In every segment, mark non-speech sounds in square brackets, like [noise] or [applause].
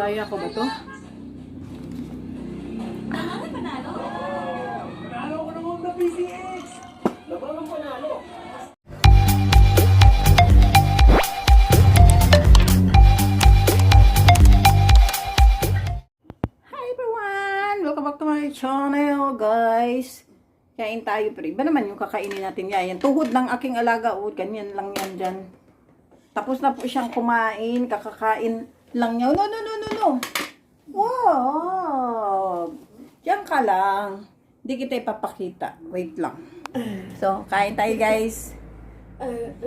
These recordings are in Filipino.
Kaya ko ba to? Panalo ko naman na PCX! Laban ang panalo! Hi everyone! Welcome back to my channel, guys. Kain tayo, pero iba naman yung kakainin natin yan. Yan, tuhod ng aking alaga, oh, ganyan lang yan dyan. Tapos na po siyang kumain, kakakain lang niya. No, no, no, no, no. Wow! Diyan ka lang. Hindi kita ipapakita. Wait lang. So, kain tayo, guys.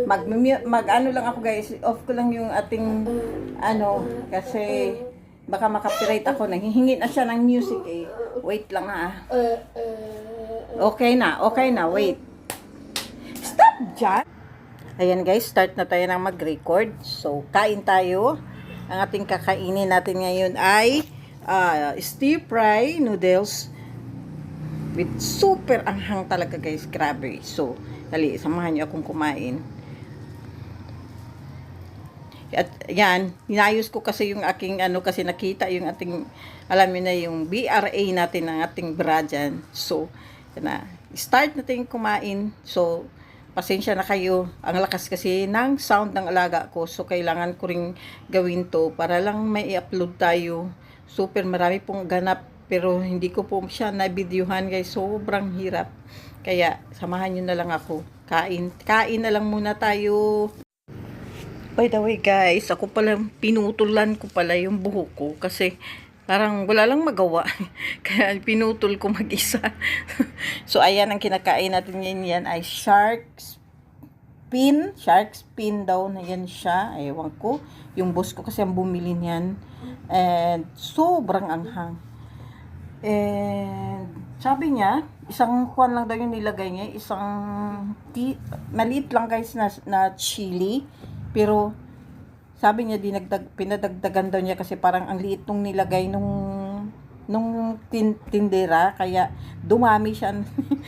Mag, mag ano lang ako, guys. Off ko lang yung ating, ano, kasi baka makapirate ako. Nanghihingi na siya ng music, eh. Wait lang, ha. Okay na, okay na, wait. Stop dyan! Ayan guys, start na tayo ng mag-record. So, kain tayo. Ang ating kakainin natin ngayon ay uh, stir fry noodles with super anghang talaga guys. Grabe. So, dali, samahan niyo akong kumain. At yan, inayos ko kasi yung aking ano kasi nakita yung ating alam niyo na yung BRA natin ng ating bra dyan. So, na. Start natin kumain. So, pasensya na kayo. Ang lakas kasi ng sound ng alaga ko. So, kailangan ko ring gawin to para lang may i-upload tayo. Super marami pong ganap. Pero hindi ko po siya na-videohan guys. Sobrang hirap. Kaya, samahan nyo na lang ako. Kain. Kain na lang muna tayo. By the way guys, ako pala pinutulan ko pala yung buhok ko kasi parang wala lang magawa. [laughs] Kaya pinutol ko mag-isa. [laughs] so ayan ang kinakain natin ngayon yan ay shark spin. Shark spin daw na yan siya. Ewan ko. Yung boss ko kasi ang bumili niyan. And sobrang anghang. And sabi niya, isang kwan lang daw yung nilagay niya. Isang ti maliit lang guys na, na chili. Pero sabi niya dinagdag pinadagdagan daw niya kasi parang ang liit nung nilagay nung nung tin, tindera. Kaya dumami siya.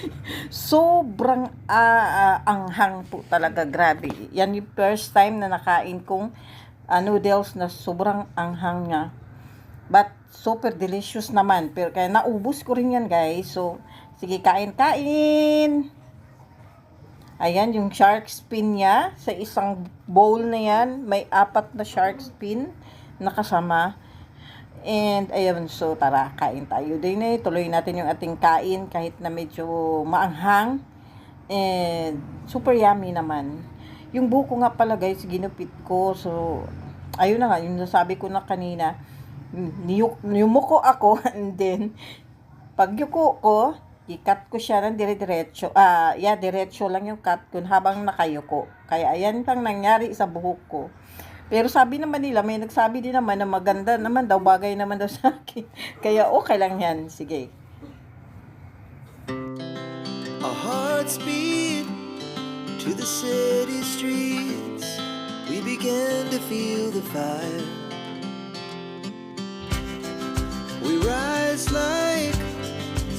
[laughs] Sobrang ah, ah, anghang po talaga. Grabe. Yan yung first time na nakain kong ah, noodles na sobrang anghang niya. But super delicious naman. Pero kaya naubos ko rin yan guys. So sige kain kain Ayan, yung shark spin niya. Sa isang bowl na yan, may apat na shark spin na kasama. And, ayun, so tara, kain tayo din eh. Tuloy natin yung ating kain kahit na medyo maanghang. And, super yummy naman. Yung buko nga pala guys, ginupit ko. So, ayun na nga, yung nasabi ko na kanina, niyumuko ako [laughs] and then, pag yuko ko, i-cut ko siya ng dire-diretso. Ah, yeah, diretso lang yung cut ko habang nakayuko. Kaya ayan pang nangyari sa buhok ko. Pero sabi naman nila, may nagsabi din naman na maganda naman daw, bagay naman daw [laughs] sa akin. Kaya okay lang yan. Sige. Our hearts beat to the city streets. We began to feel the fire. We rise like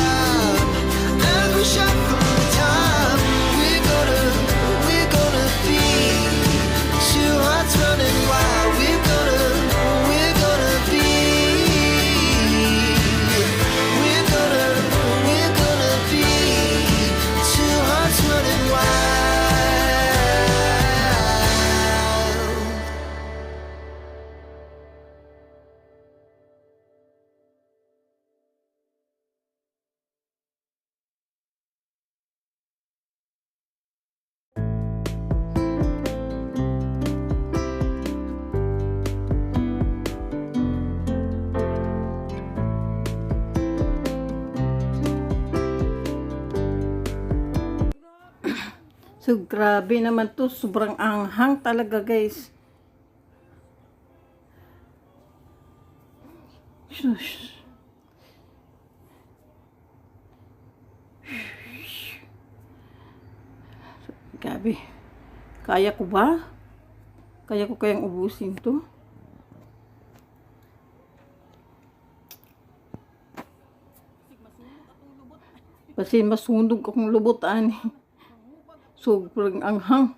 love. So, grabe naman to. Sobrang anghang talaga, guys. Shush. So, grabe. Kaya ko ba? Kaya ko kayang ubusin to? Kasi masundog akong lubutan eh. So, ang.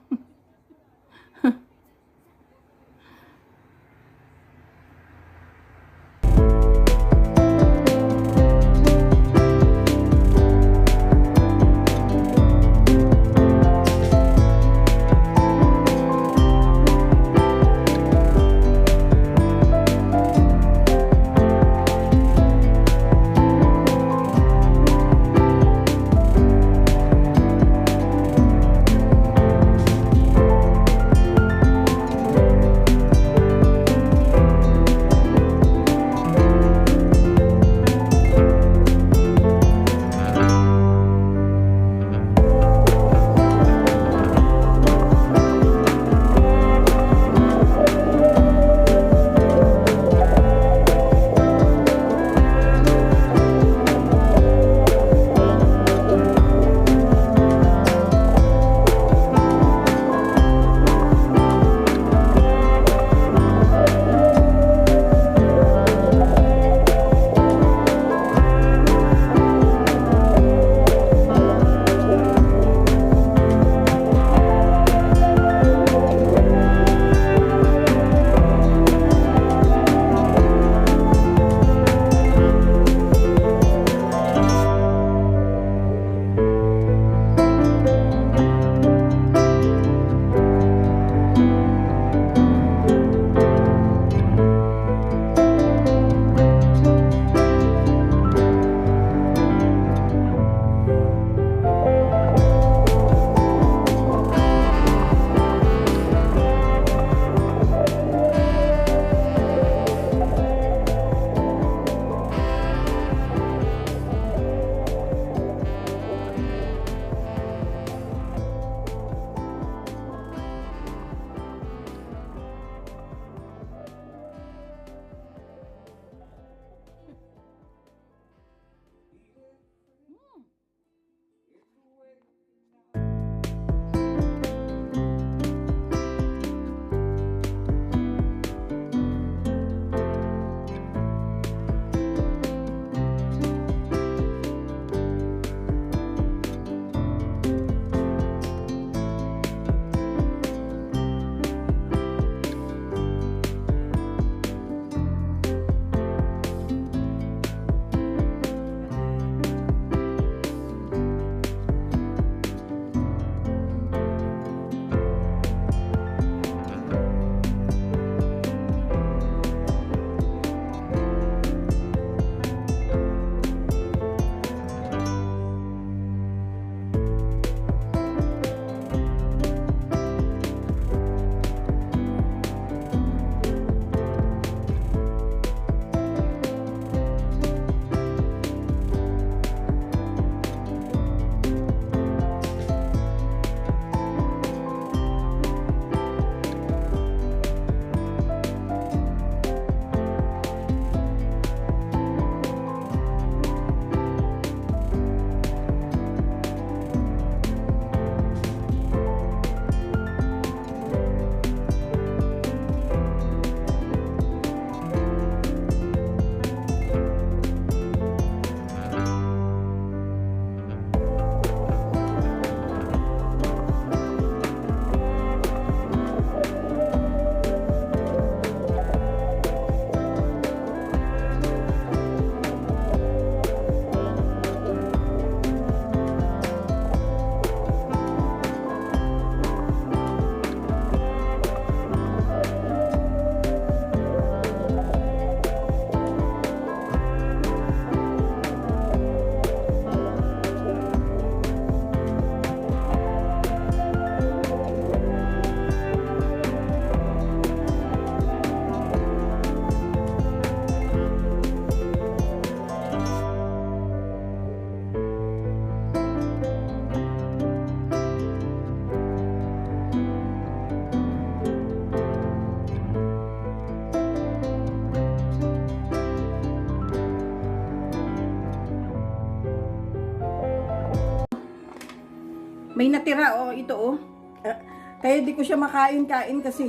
May natira, oh, ito, oh. Ah, kaya di ko siya makain-kain kasi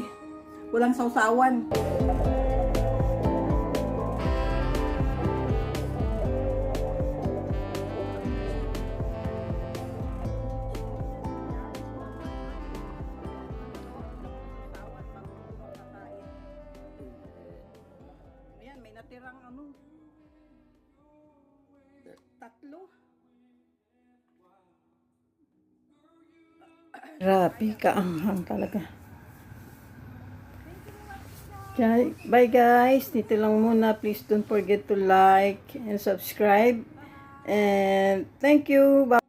walang sausawan. Grabe, kaanghang talaga. Bye guys. Dito lang muna. Please don't forget to like and subscribe. And thank you. Bye.